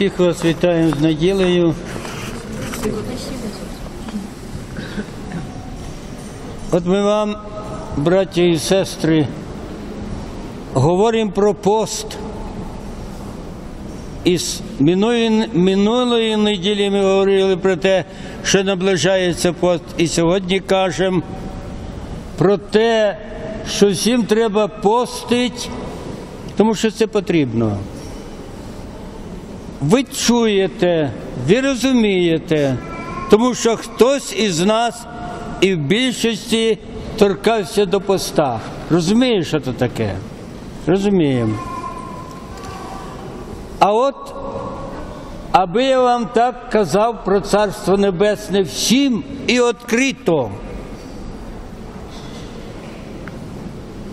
всіх вас вітаю з неділею. От ми вам, браті і сестри, говоримо про пост. І з минулої, минулої неділі ми говорили про те, що наближається пост. І сьогодні кажемо про те, що всім треба постити, тому що це потрібно. Ви чуєте, ви розумієте, тому що хтось із нас і в більшості торкався до поста. Розумієш, що це таке? Розуміємо. А от, аби я вам так казав про Царство Небесне всім і відкрито.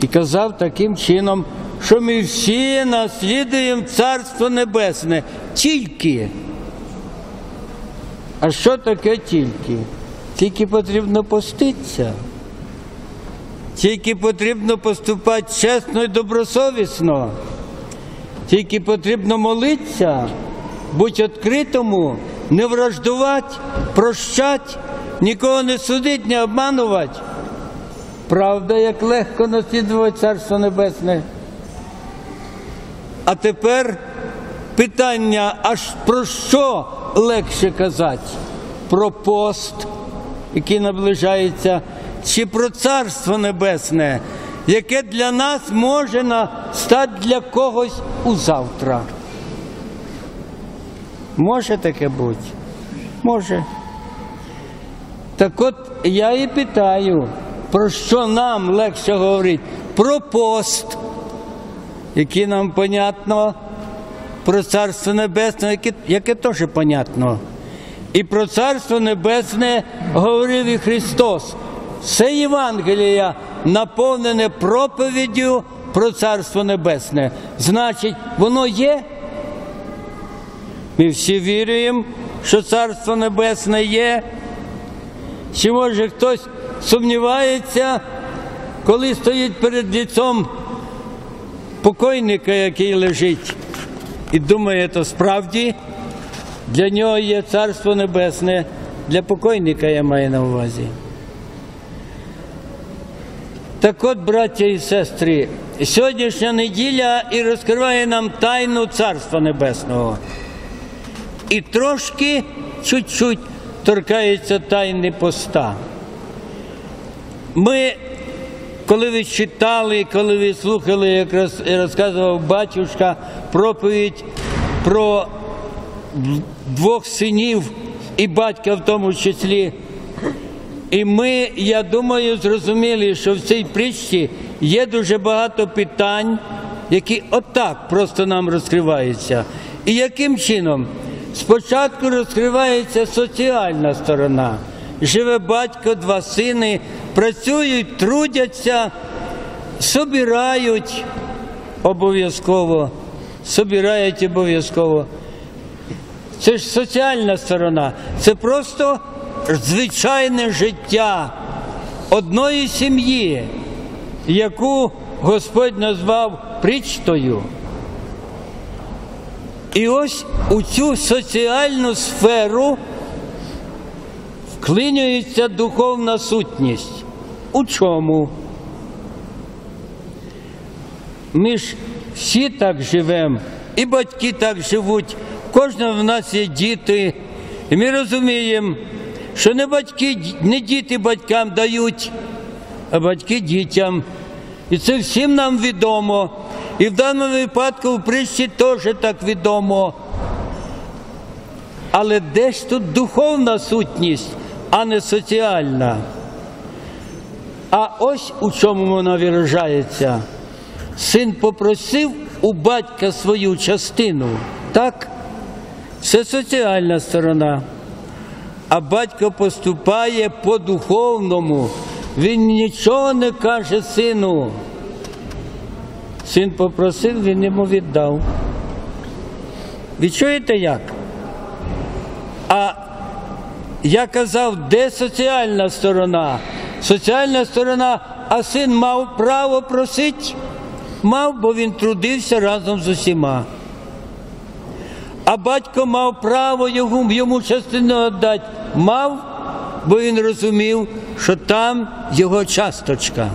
І казав таким чином, що ми всі наслідуємо Царство Небесне тільки. А що таке тільки? Тільки потрібно поститися. Тільки потрібно поступати чесно і добросовісно. Тільки потрібно молитися, будь відкритому, не враждувати, прощати, нікого не судити, не обманувати. Правда, як легко наслідувати Царство Небесне. А тепер питання, аж про що легше казати? Про пост, який наближається, чи про Царство Небесне, яке для нас може стати для когось у завтра? Може таке бути? Може. Так от я і питаю, про що нам легше говорити? Про пост, який нам понятно, про Царство Небесне, яке, яке теж понятно. І про Царство Небесне говорив і Христос. Все Євангелія наповнене проповіддю про Царство Небесне. Значить, воно є. Ми всі віруємо, що Царство Небесне є. Чи може хтось сумнівається, коли стоїть перед ліцом покойника, який лежить, і думає, то справді для нього є Царство Небесне, для покойника я маю на увазі. Так от, браття і сестри, сьогоднішня неділя і розкриває нам тайну Царства Небесного. І трошки чуть-чуть торкається тайни поста. Ми, коли ви читали, коли ви слухали, як розказував батюшка, проповідь про двох синів і батька в тому числі. І ми, я думаю, зрозуміли, що в цій притчі є дуже багато питань, які отак просто нам розкриваються. І яким чином? Спочатку розкривається соціальна сторона. Живе батько, два сини, працюють, трудяться, собирають обов'язково, собирають обов'язково. Це ж соціальна сторона, це просто звичайне життя одної сім'ї, яку Господь назвав причтою. І ось у цю соціальну сферу вклинюється духовна сутність. У чому? Ми ж всі так живемо, і батьки так живуть, кожного в нас є діти, і ми розуміємо, що не батьки, не діти батькам дають, а батьки дітям. І це всім нам відомо. І в даному випадку в притчі теж так відомо. Але де ж тут духовна сутність, а не соціальна? А ось у чому вона виражається. Син попросив у батька свою частину, так? Це соціальна сторона. А батько поступає по духовному. Він нічого не каже сину. Син попросив, він йому віддав. Ви чуєте як? А я казав, де соціальна сторона? Соціальна сторона, а син мав право просити? Мав, бо він трудився разом з усіма. А батько мав право йому, йому частину віддати. Мав, бо він розумів, що там його часточка.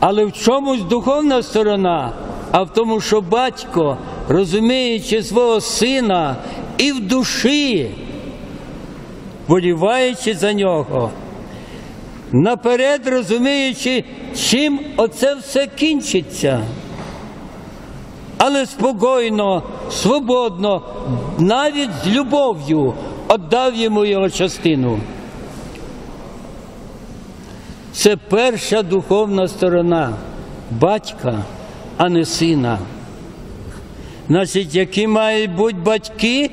Але в чомусь духовна сторона, а в тому, що батько, розуміючи свого сина і в душі, боліваючи за нього, наперед розуміючи, чим оце все кінчиться. Але спокійно, свободно, навіть з любов'ю віддав йому його частину. Це перша духовна сторона батька, а не сина. Значить, які мають бути батьки?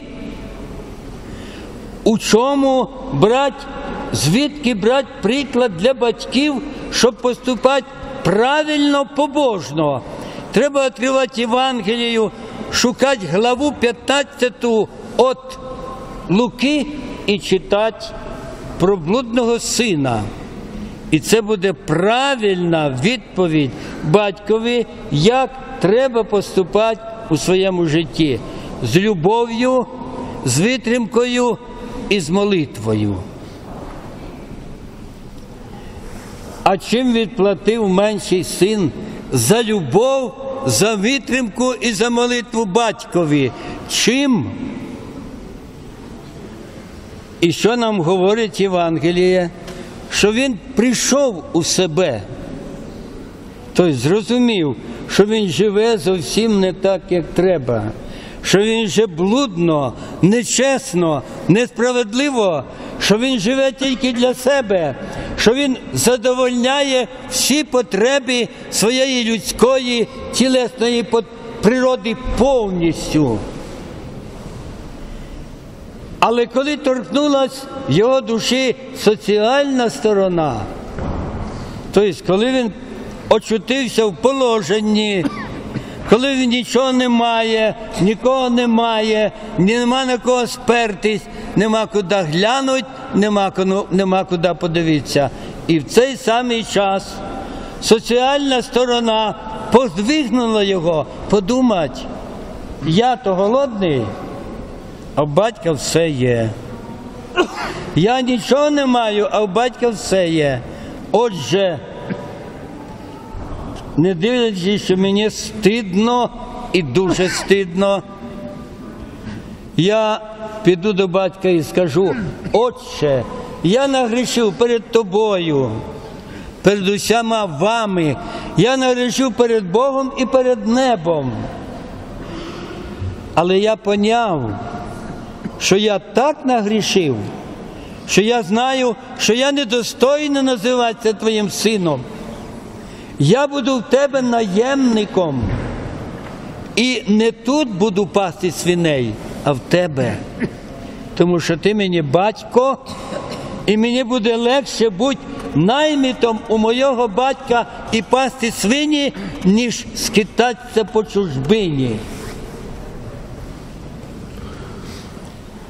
У чому брати, звідки брати приклад для батьків, щоб поступати правильно, побожно? Треба відкривати Євангелію, шукати главу 15 від Луки і читати про блудного сина. І це буде правильна відповідь батькові, як треба поступати у своєму житті з любов'ю, з витримкою і з молитвою. А чим відплатив менший син за любов, за витримку і за молитву батькові? Чим? І що нам говорить Євангеліє? Що він прийшов у себе, тобто зрозумів, що він живе зовсім не так, як треба, що він живе блудно, нечесно, несправедливо, що він живе тільки для себе, що він задовольняє всі потреби своєї людської тілесної природи повністю. Але коли торкнулась його душі соціальна сторона, тобто, коли він очутився в положенні, коли він нічого не має, нікого немає, нема на кого спертись, нема куди глянути, нема, нема куди подивитися. І в цей самий час соціальна сторона поздвигнула його подумати, я то голодний а в батька все є. Я нічого не маю, а в батька все є. Отже, не дивлячись, що мені стидно і дуже стидно, я піду до батька і скажу, Отче, я нагрішив перед тобою, перед усіма вами, я нагрішив перед Богом і перед небом. Але я поняв, що я так нагрішив, що я знаю, що я недостойно називатися твоїм сином. Я буду в тебе наємником. І не тут буду пасти свиней, а в тебе. Тому що ти мені батько, і мені буде легше бути наймітом у мого батька і пасти свині, ніж скитатися по чужбині.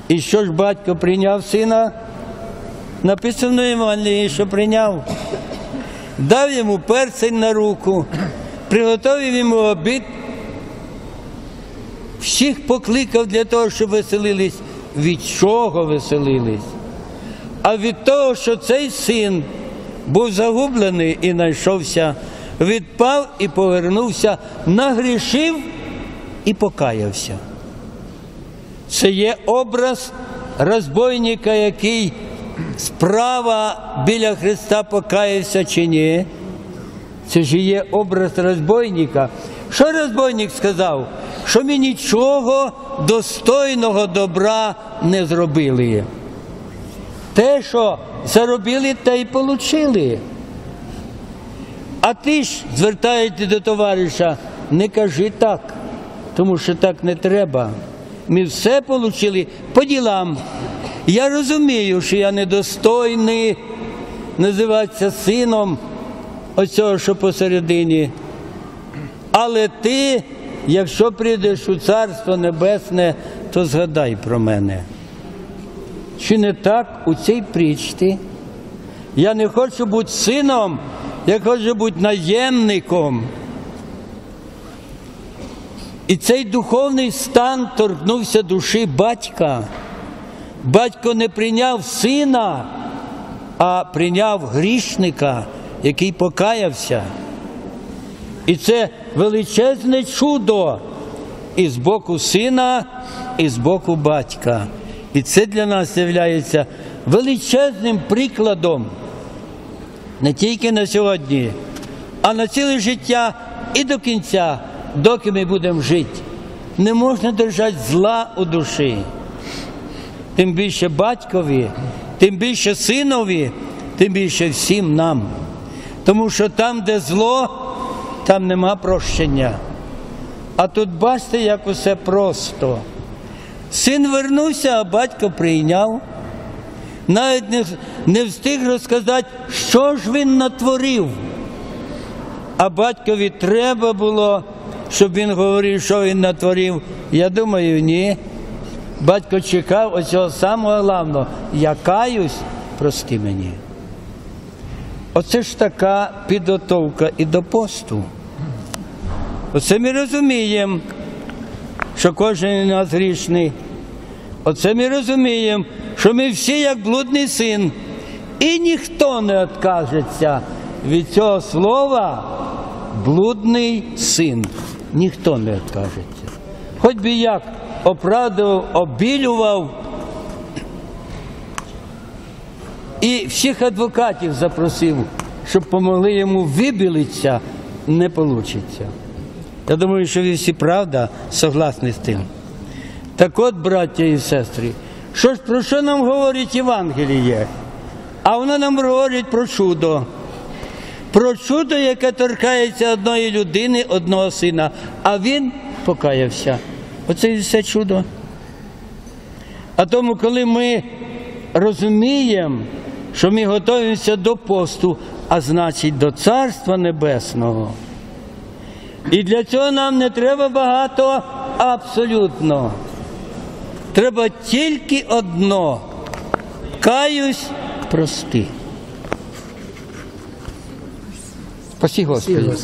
І що ж батько прийняв сина? Написано в Євангелії, що прийняв, дав йому персень на руку, приготовив йому обід, всіх покликав для того, щоб веселились. Від чого веселились? А від того, що цей син був загублений і знайшовся, відпав і повернувся, нагрішив і покаявся. Це є образ розбойника, який справа біля Христа покаявся чи ні. Це ж є образ розбойника. Що розбойник сказав? Що ми нічого достойного добра не зробили. Те, що заробили, те й получили. А ти ж звертаєте до товариша, не кажи так, тому що так не треба. Ми все отримали по ділам. Я розумію, що я недостойний називатися сином оцього, що посередині. Але ти, якщо прийдеш у Царство Небесне, то згадай про мене. Чи не так у цій прічці? Я не хочу бути сином, я хочу бути наємником. І цей духовний стан торкнувся душі батька. Батько не прийняв сина, а прийняв грішника, який покаявся. І це величезне чудо і з боку сина, і з боку батька. І це для нас є величезним прикладом не тільки на сьогодні, а на ціле життя і до кінця, доки ми будемо жити. Не можна держати зла у душі. Тим більше батькові, тим більше синові, тим більше всім нам. Тому що там, де зло, там нема прощення. А тут бачите, як усе просто. Син вернувся, а батько прийняв. Навіть не, не встиг розказати, що ж він натворив. А батькові треба було, щоб він говорив, що він натворив. Я думаю, ні. Батько чекав оцього самого головного. Я каюсь, прости мені. Оце ж така підготовка і до посту. Оце ми розуміємо, що кожен із нас грішний. Оце ми розуміємо, що ми всі як блудний син. І ніхто не відкажеться від цього слова блудний син. Ніхто не відкажеться. Хоч би як оправдував, обілював. І всіх адвокатів запросив, щоб помогли йому вибілитися, не вийде. Я думаю, що ви всі правда согласні з тим. Так от, браття і сестри, що ж про що нам говорить Євангеліє? А воно нам говорить про чудо. Про чудо, яке торкається одної людини, одного сина, а він покаявся. Оце і все чудо. А тому, коли ми розуміємо, що ми готуємося до посту, а значить до Царства Небесного. І для цього нам не треба багато абсолютно. Треба тільки одно. Каюсь, прости. Спасі Господи.